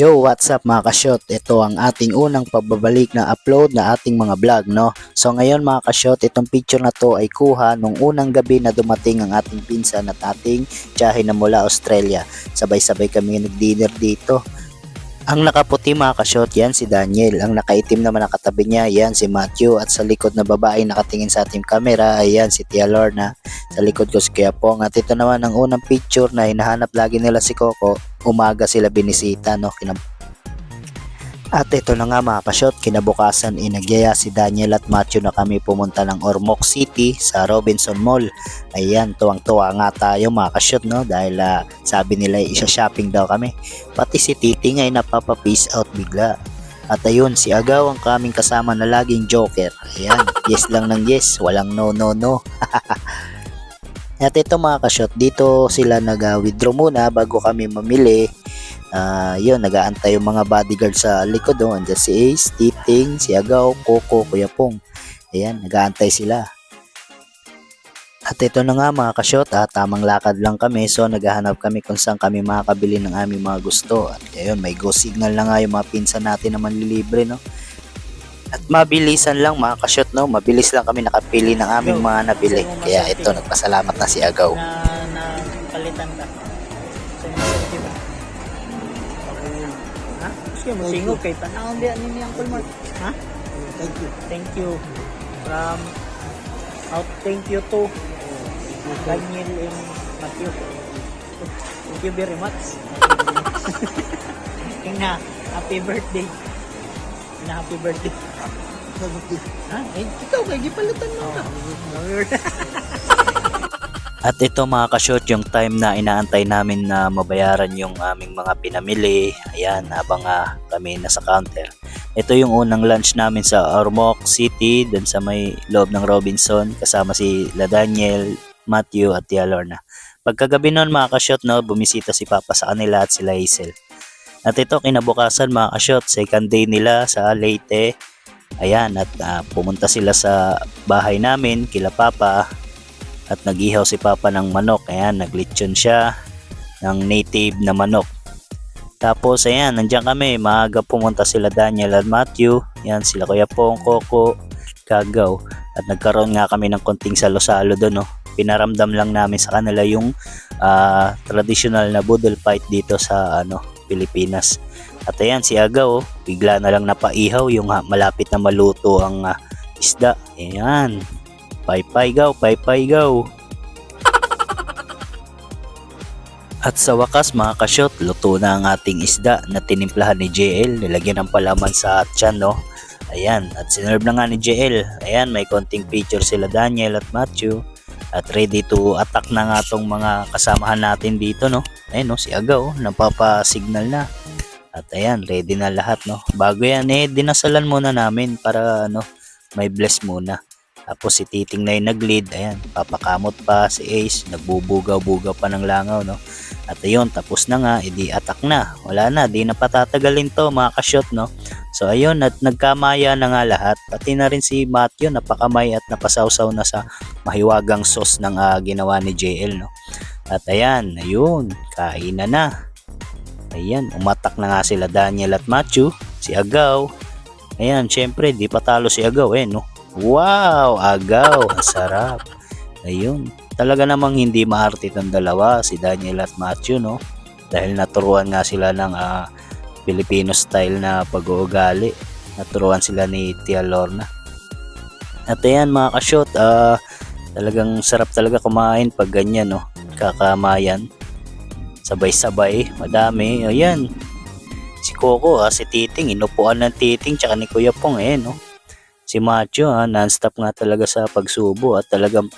Yo, what's up mga kasyot? Ito ang ating unang pagbabalik na upload na ating mga vlog, no? So ngayon mga kasyot, itong picture na to ay kuha nung unang gabi na dumating ang ating pinsan at ating tiyahe na mula Australia. Sabay-sabay kami nag-dinner dito. Ang nakaputi mga kasyot, yan si Daniel. Ang nakaitim naman nakatabi niya, yan si Matthew. At sa likod na babae nakatingin sa ating camera, ayan si Tia Lorna. Sa likod ko si Kuya Pong. At ito naman ang unang picture na hinahanap lagi nila si Coco. Umaga sila binisita, no? Kinab at ito na nga mga kasyot, kinabukasan inagyaya si Daniel at Matthew na kami pumunta ng Ormoc City sa Robinson Mall. Ayan, tuwang-tuwa nga tayo mga kasyot no dahil ah, sabi nila isa-shopping daw kami. Pati si Titi ay napapa-peace out bigla. At ayun, si Agaw ang kaming kasama na laging joker. Ayan, yes lang ng yes, walang no no no. At ito mga kasyot, dito sila nag-withdraw muna bago kami mamili. Ah, yun, nag-aantay yung mga bodyguard sa likod oh. Andiyan si Ace, Titing, si Agaw, Coco, Kuya Pong. Ayan, nag-aantay sila. At ito na nga mga kasyot, ah, tamang lakad lang kami so naghahanap kami kung saan kami makakabili ng aming mga gusto. At ayun, may go signal na nga yung mga pinsan natin na manlilibre, no? At mabilisan lang mga kasyot, no? Mabilis lang kami nakapili ng aming mga nabili. Kaya ito, nagpasalamat na si Agaw. na, na palitan ka. Singog kay tanawang diyan ni Uncle Mark. Ha? Thank you. Thank you. From out thank you to Daniel and Matthew. Thank you very much. Ina, happy birthday. Ina, happy birthday. Ha? Eh, ikaw kay gipalitan mo ka. At ito mga kasyot, yung time na inaantay namin na mabayaran yung aming mga pinamili. Ayan, habang ah, kami nasa counter. Ito yung unang lunch namin sa Ormoc City, dun sa may loob ng Robinson, kasama si La Daniel, Matthew at Tia Lorna. Pagkagabi noon mga kasyot, no, bumisita si Papa sa kanila at sila Hazel. At ito kinabukasan mga kasyot, second day nila sa Leyte. Ayan, at ah, pumunta sila sa bahay namin, kila Papa, at nag-ihaw si Papa ng manok. Ayan, naglitsyon siya ng native na manok. Tapos ayan, nandiyan kami. Maaga pumunta sila Daniel at Matthew. Ayan, sila Kuya Pong, Coco, Kagaw. At nagkaroon nga kami ng konting salo-salo doon. No? Pinaramdam lang namin sa kanila yung ah, traditional na budol fight dito sa ano Pilipinas. At ayan, si Agaw, oh, bigla na lang napaihaw yung ah, malapit na maluto ang ah, isda. Ayan, Pay-pay gaw, pay-pay gaw. At sa wakas mga kasyot, luto na ang ating isda na tinimplahan ni JL. Nilagyan ng palaman sa tiyan, no? Ayan, at sinerve na nga ni JL. Ayan, may konting picture sila Daniel at Matthew. At ready to attack na nga tong mga kasamahan natin dito, no? Ayan, no? Si Agaw, napapasignal na. At ayan, ready na lahat, no? Bago yan, eh, dinasalan muna namin para, ano, may bless muna. Tapos si Titing na yung nag-lead, ayan, papakamot pa si Ace, nagbubugaw-bugaw pa ng langaw, no? At ayun, tapos na nga, edi attack na. Wala na, di na patatagalin to mga kasyot, no? So ayun, at nagkamaya na nga lahat. Pati na rin si Matthew, napakamay at napasawsaw na sa mahiwagang sauce ng ah, ginawa ni JL, no? At ayan, ayun, kainan na. Ayan, umatak na nga sila Daniel at Matthew, si Agaw. Ayan, syempre, di patalo si Agaw, eh, no? Wow, agaw, ang sarap. Ayun, talaga namang hindi maarte itong dalawa, si Daniel at Matthew, no? Dahil naturuan nga sila ng ah, Filipino style na pag-uugali. Naturuan sila ni Tia Lorna. At ayan mga kasyot, ah, talagang sarap talaga kumain pag ganyan, no? Kakamayan. Sabay-sabay, madami. Ayan, si Coco, ah, si Titing, inupuan ng Titing, tsaka ni Kuya Pong, eh, no? si Macho ha, non-stop nga talaga sa pagsubo at talagang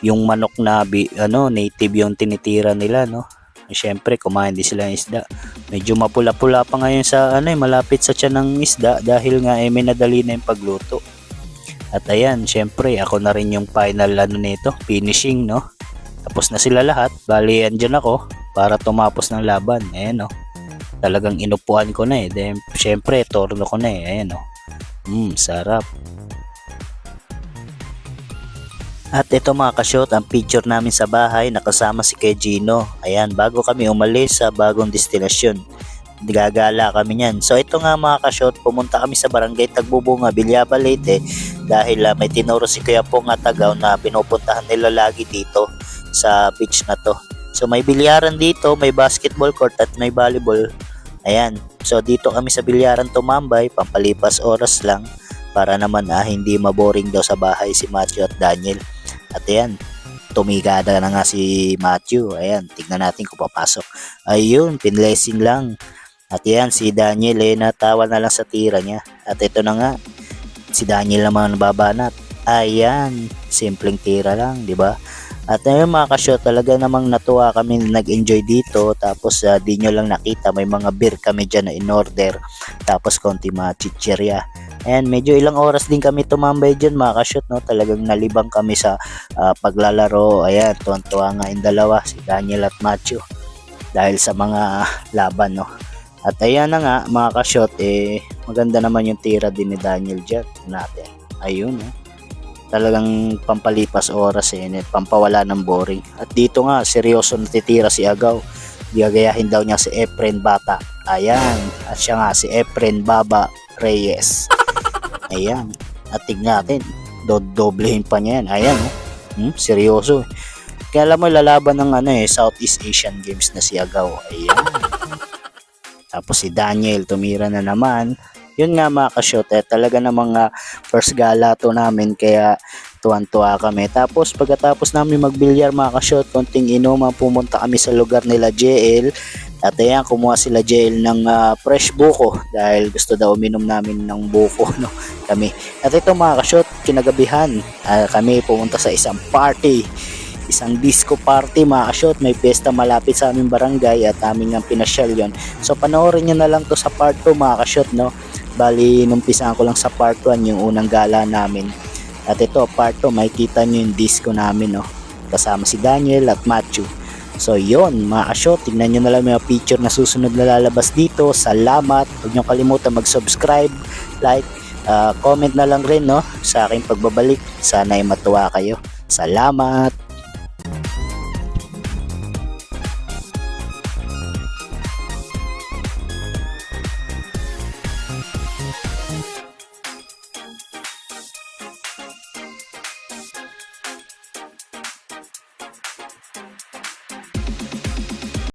yung manok na ano, native yung tinitira nila no. Siyempre, kumain din sila ng isda. Medyo mapula-pula pa ngayon sa ano, eh, malapit sa tiyan ng isda dahil nga eh, may nadali na yung pagluto. At ayan, syempre, ako na rin yung final ano nito, finishing, no? Tapos na sila lahat. Bali, andyan ako para tumapos ng laban. Ayan, no? Talagang inupuan ko na eh. Then, syempre, torno ko na eh. Ayan, no? Mmm, sarap. At ito mga kasyot, ang picture namin sa bahay nakasama si Kay Gino. Ayan, bago kami umalis sa bagong destinasyon. gagala kami niyan. So ito nga mga ka-shot, pumunta kami sa barangay Tagbubunga, Bilyaba Leyte dahil ah, may tinuro si Kuya Pong at Tagaw na pinupuntahan nila lagi dito sa beach na to. So may bilyaran dito, may basketball court at may volleyball. Ayan. So dito kami sa bilyaran tumambay, pampalipas oras lang para naman ah, hindi maboring daw sa bahay si Matthew at Daniel. At ayan, tumigada na nga si Matthew. Ayan, tignan natin kung papasok. Ayun, pinlessing lang. At yan, si Daniel eh, natawa na lang sa tira niya. At ito na nga, si Daniel naman nababanat. Ayan, simpleng tira lang, di ba? At ayun mga kasyo, talaga namang natuwa kami na nag-enjoy dito. Tapos ah, di nyo lang nakita, may mga beer kami dyan na in-order. Tapos konti mga chichirya. And medyo ilang oras din kami tumambay dyan mga kasyot, no? Talagang nalibang kami sa ah, paglalaro. Ayan, tuwan-tuwa nga yung dalawa, si Daniel at Matthew. Dahil sa mga laban, no? At ayan na nga, mga kasyot, eh, maganda naman yung tira din ni Daniel dyan natin. Ayun, no? Talagang pampalipas oras eh, pampawala ng boring. At dito nga, seryoso natitira si Agaw. Gagayahin daw niya si Efren Bata. Ayan, at siya nga si Efren Baba Reyes. Ayan, at tignan natin, dodoblehin pa niya yan. Ayan, oh. hmm, seryoso. eh. Kaya alam mo, lalaban ng ano eh, Southeast Asian Games na si Agaw. Ayan. Tapos si Daniel, tumira na naman. Yun nga mga ka-shot, eh, talaga namang ah, first gala to namin kaya tuwan-tuwa kami. Tapos pagkatapos namin magbilyar mga ka-shot, konting inuman, pumunta kami sa lugar nila JL. At ayan, kumuha sila JL ng ah, fresh buko dahil gusto daw uminom namin ng buko no, kami. At ito mga ka-shot, kinagabihan, ah, kami pumunta sa isang party isang disco party mga ka-shot. May pesta malapit sa aming barangay at aming ang pinasyal yon. So panoorin nyo na lang to sa part 2 mga ka-shot no. Bali, numpisaan ko lang sa part 1 yung unang gala namin. At ito, part 2, makikita nyo yung disco namin no. Kasama si Daniel at Matthew. So yon mga ka-shot, tignan nyo na lang yung picture na susunod na lalabas dito. Salamat. Huwag nyo kalimutan mag-subscribe, like, ah, comment na lang rin no sa aking pagbabalik. Sana ay matuwa kayo. Salamat.